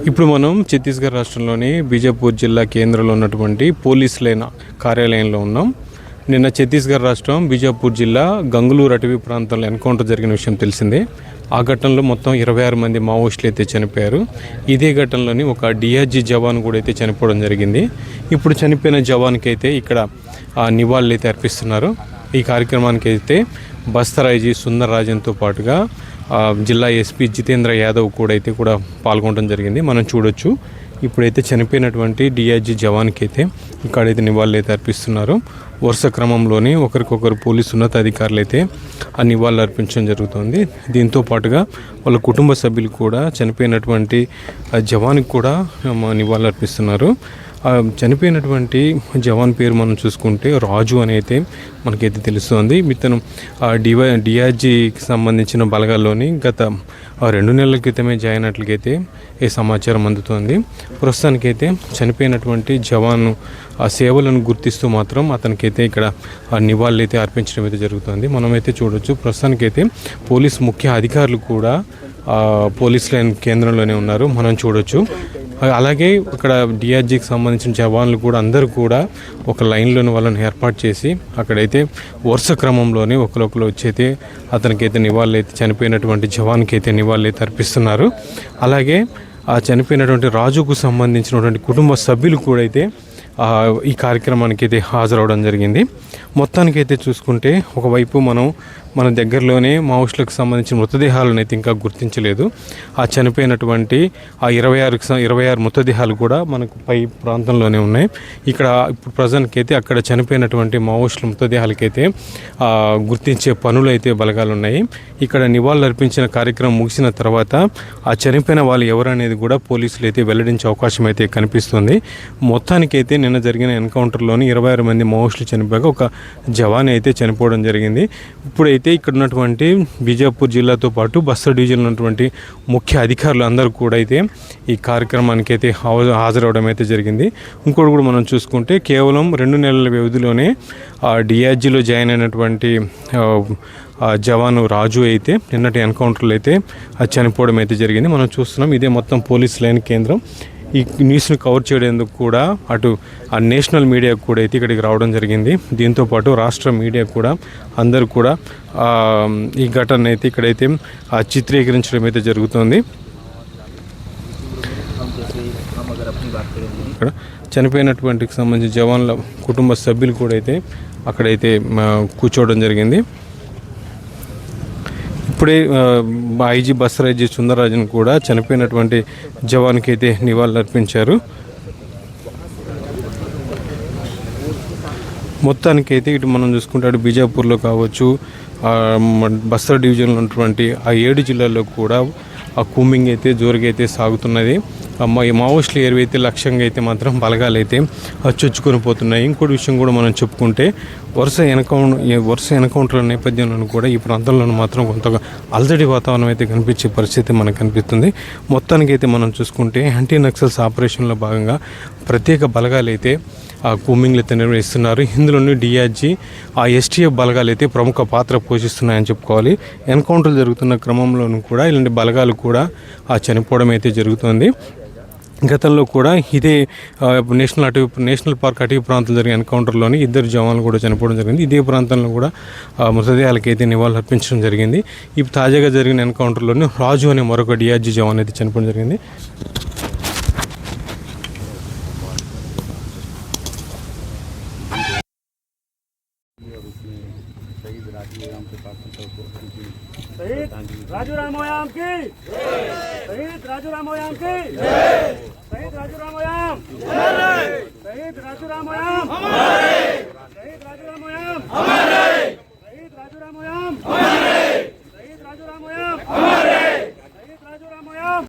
ఇప్పుడు మనం ఛత్తీస్గఢ్ రాష్ట్రంలోని బీజాపూర్ జిల్లా కేంద్రంలో ఉన్నటువంటి పోలీస్ లైన్ కార్యాలయంలో ఉన్నాం. నిన్న ఛత్తీస్గఢ్ రాష్ట్రం బీజాపూర్ జిల్లా గంగులూరు అటవీ ప్రాంతంలో ఎన్కౌంటర్ జరిగిన విషయం తెలిసిందే. ఆ ఘటనలో మొత్తం ఇరవై ఆరు మంది మావోయిస్టులు అయితే చనిపోయారు. ఇదే ఘటనలోని ఒక డిఆర్జీ జవాన్ కూడా అయితే చనిపోవడం జరిగింది. ఇప్పుడు చనిపోయిన జవాన్కి అయితే ఇక్కడ నివాళులు అయితే అర్పిస్తున్నారు. ఈ కార్యక్రమానికి అయితే బస్తరాయిజీ సుందర్ రాజన్తో పాటుగా జిల్లా ఎస్పీ జితేంద్ర యాదవ్ కూడా అయితే కూడా పాల్గొనడం జరిగింది. మనం చూడొచ్చు. ఇప్పుడైతే చనిపోయినటువంటి డిఐజీ జవాన్కి అయితే ఇక్కడైతే నివాళులు అయితే అర్పిస్తున్నారు. వరుస క్రమంలోనే ఒకరికొకరు పోలీసు ఉన్నతాధికారులు అయితే ఆ నివాళులు అర్పించడం జరుగుతుంది. దీంతో పాటుగా వాళ్ళ కుటుంబ సభ్యులు కూడా చనిపోయినటువంటి జవాన్కి కూడా నివాళులు అర్పిస్తున్నారు. చనిపోయినటువంటి జవాన్ పేరు మనం చూసుకుంటే రాజు అని అయితే మనకైతే తెలుస్తుంది. ఇతను ఆ డివై డిఆర్జీకి సంబంధించిన బలగాల్లోని గత రెండు నెలల క్రితమే జాయిన్ అయినట్లయితే ఈ సమాచారం అందుతోంది. ప్రస్తుతానికైతే చనిపోయినటువంటి జవాన్ ఆ సేవలను గుర్తిస్తూ మాత్రం అతనికైతే ఇక్కడ నివాళులు అయితే అర్పించడం అయితే జరుగుతుంది. మనమైతే చూడొచ్చు ప్రస్తుతానికైతే పోలీస్ ముఖ్య అధికారులు కూడా పోలీస్ లైన్ కేంద్రంలోనే ఉన్నారు. మనం చూడొచ్చు. అలాగే ఇక్కడ డిఆర్జీకి సంబంధించిన జవాన్లు కూడా అందరూ కూడా ఒక లైన్లోని వాళ్ళని ఏర్పాటు చేసి అక్కడైతే వరుస క్రమంలోనే ఒకరొకరు వచ్చైతే అతనికైతే నివాళులు అయితే చనిపోయినటువంటి జవాన్కి అయితే నివాళులు అయితే అర్పిస్తున్నారు. అలాగే ఆ చనిపోయినటువంటి రాజుకు సంబంధించినటువంటి కుటుంబ సభ్యులు కూడా అయితే ఈ కార్యక్రమానికి అయితే హాజరవడం జరిగింది. మొత్తానికైతే చూసుకుంటే ఒకవైపు మనం మన దగ్గరలోనే మావోస్టులకు సంబంధించిన మృతదేహాలను అయితే ఇంకా గుర్తించలేదు. ఆ చనిపోయినటువంటి ఆ ఇరవై ఆరు ఇరవై ఆరు మృతదేహాలు కూడా మనకు పై ప్రాంతంలోనే ఉన్నాయి. ఇక్కడ ఇప్పుడు ప్రజెంట్కి అయితే అక్కడ చనిపోయినటువంటి మావోయిస్టుల మృతదేహాలకైతే గుర్తించే పనులు అయితే బలగాలు ఉన్నాయి ఇక్కడ నివాళులు అర్పించిన కార్యక్రమం ముగిసిన తర్వాత ఆ చనిపోయిన వాళ్ళు ఎవరనేది కూడా పోలీసులు అయితే వెల్లడించే అవకాశం అయితే కనిపిస్తుంది. మొత్తానికైతే నిన్న జరిగిన ఎన్కౌంటర్లోని ఇరవై ఆరు మంది మావోయిస్టులు చనిపోయాక ఒక జవాన్ అయితే చనిపోవడం జరిగింది. ఇప్పుడైతే అయితే ఇక్కడ ఉన్నటువంటి బీజాపూర్ జిల్లాతో పాటు బస్తర్ డివిజన్ ఉన్నటువంటి ముఖ్య అధికారులు అందరూ కూడా అయితే ఈ కార్యక్రమానికి అయితే హాజ- హాజరవడం అయితే జరిగింది. ఇంకోటి కూడా మనం చూసుకుంటే కేవలం రెండు నెలల వ్యవధిలోనే ఆ డిఆర్జీలో జాయిన్ అయినటువంటి జవాను రాజు అయితే నిన్నటి ఎన్కౌంటర్లు అయితే చనిపోవడం అయితే జరిగింది. మనం చూస్తున్నాం ఇదే మొత్తం పోలీస్ లైన్ కేంద్రం. ఈ న్యూస్ని కవర్ చేయడానికి కూడా అటు ఆ నేషనల్ మీడియా కూడా అయితే ఇక్కడికి రావడం జరిగింది. దీంతో పాటు రాష్ట్ర మీడియా కూడా అందరూ కూడా ఈ ఘటన అయితే ఇక్కడైతే ఆ, చిత్రీకరించడం అయితే జరుగుతుంది. ఇక్కడ చనిపోయినటువంటికి సంబంధించి జవాన్ల కుటుంబ సభ్యులు కూడా అయితే అక్కడైతే కూర్చోవడం జరిగింది. ఇప్పుడే ఐజీ బస్సరాజీ సుందరరాజన్ కూడా చనిపోయినటువంటి జవాన్కి అయితే నివాళులు అర్పించారు మొత్తానికైతే ఇటు మనం చూసుకుంటే అటు బీజాపూర్లో కావచ్చు బస్సర్ బస్తర్ డివిజన్లో ఉన్నటువంటి ఆ ఏడు జిల్లాల్లో కూడా ఆ కూమింగ్ అయితే జోరుగా అయితే సాగుతున్నది. ఆ ఏవైతే లక్ష్యంగా అయితే మాత్రం బలగాలు అయితే చొచ్చుకొని పోతున్నాయి ఇంకోటి విషయం కూడా మనం చెప్పుకుంటే వరుస ఎన్కౌంటర్ వరుస ఎన్కౌంటర్ల నేపథ్యంలో కూడా ఈ ప్రాంతంలో మాత్రం కొంత అలజడి వాతావరణం అయితే కనిపించే పరిస్థితి మనకు కనిపిస్తుంది. మొత్తానికైతే మనం చూసుకుంటే యాంటీ నక్సల్స్ ఆపరేషన్లో భాగంగా ప్రత్యేక బలగాలు అయితే కూమింగ్లు అయితే నిర్వహిస్తున్నారు ఇందులోని డిఆర్జీ ఆ ఎస్టీఎఫ్ బలగాలు అయితే ప్రముఖ పాత్ర పోషిస్తున్నాయని చెప్పుకోవాలి. ఎన్కౌంటర్లు జరుగుతున్న క్రమంలోనూ కూడా ఇలాంటి బలగాలు కూడా ఆ చనిపోవడం అయితే జరుగుతుంది. గతంలో కూడా ఇదే నేషనల్ అటవీ నేషనల్ పార్క్ అటవీ ప్రాంతంలో జరిగిన ఎన్కౌంటర్లోని ఇద్దరు జవాన్లు కూడా చనిపోవడం జరిగింది. ఇదే ప్రాంతంలో కూడా మృతదేహాలకి అయితే నివాళులు అర్పించడం జరిగింది. ఇప్పుడు తాజాగా జరిగిన ఎన్కౌంటర్లోని రాజు అనే మరొక డిఆర్జీ జవాన్ అయితే చనిపోవడం జరిగింది. राजू राम के पास शहीद राजू राम ओयाम की। शहीद राजू राम ओयाम की। शहीद राजू राम ओयाम। शहीद राजू राम ओयाम।